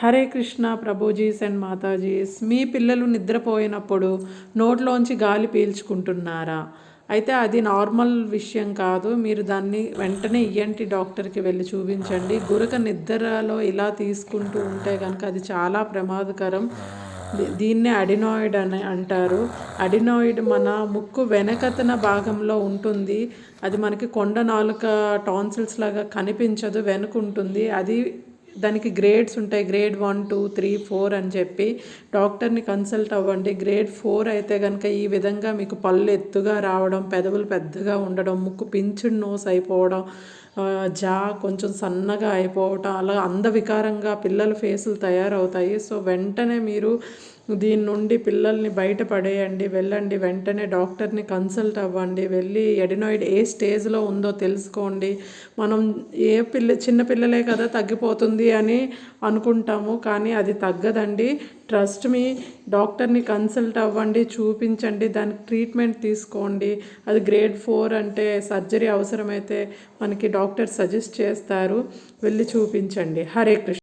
హరే కృష్ణ ప్రభుజీస్ అండ్ మాతాజీస్ మీ పిల్లలు నిద్రపోయినప్పుడు నోట్లోంచి గాలి పీల్చుకుంటున్నారా? అయితే అది నార్మల్ విషయం కాదు. మీరు దాన్ని వెంటనే ఈఎన్టి డాక్టర్కి వెళ్ళి చూపించండి. గురక నిద్రలో ఇలా తీసుకుంటూ ఉంటే కనుక అది చాలా ప్రమాదకరం. దీన్నే అడినాయిడ్ అని అంటారు. అడినాయిడ్ మన ముక్కు వెనకతన భాగంలో ఉంటుంది. అది మనకి కొండ నాలుక టాన్సిల్స్ లాగా కనిపించదు వెనుక ఉంటుంది అది దానికి గ్రేడ్స్ ఉంటాయి. Grade one two three four అని చెప్పి డాక్టర్ని కన్సల్ట్ అవ్వండి. గ్రేడ్ ఫోర్ అయితే కనుక ఈ విధంగా మీకు పళ్ళు ఎత్తుగా రావడం పెదవులు పెద్దగా ఉండడం ముక్కు పించుడు నోస్ అయిపోవడం జా కొంచెం సన్నగా అయిపోవటం అలా అందవికారంగా పిల్లల ఫేసులు తయారవుతాయి. సో వెంటనే మీరు దీని నుండి పిల్లల్ని బయట పడేయండి వెళ్ళండి వెంటనే డాక్టర్ని కన్సల్ట్ అవ్వండి వెళ్ళి ఎడినాయిడ్ ఏ స్టేజ్లో ఉందో తెలుసుకోండి. మనం ఏ పిల్ల చిన్న పిల్లలే కదా తగ్గిపోతుంది అని అనుకుంటాము కానీ అది తగ్గదండి. ట్రస్ట్ మీ డాక్టర్ని కన్సల్ట్ అవ్వండి చూపించండి దానికి ట్రీట్మెంట్ తీసుకోండి. అది గ్రేడ్ ఫోర్ అంటే సర్జరీ అవసరమైతే మనకి డాక్టర్ సజెస్ట్ చేస్తారు. వెళ్ళి చూపించండి. హరే కృష్ణ.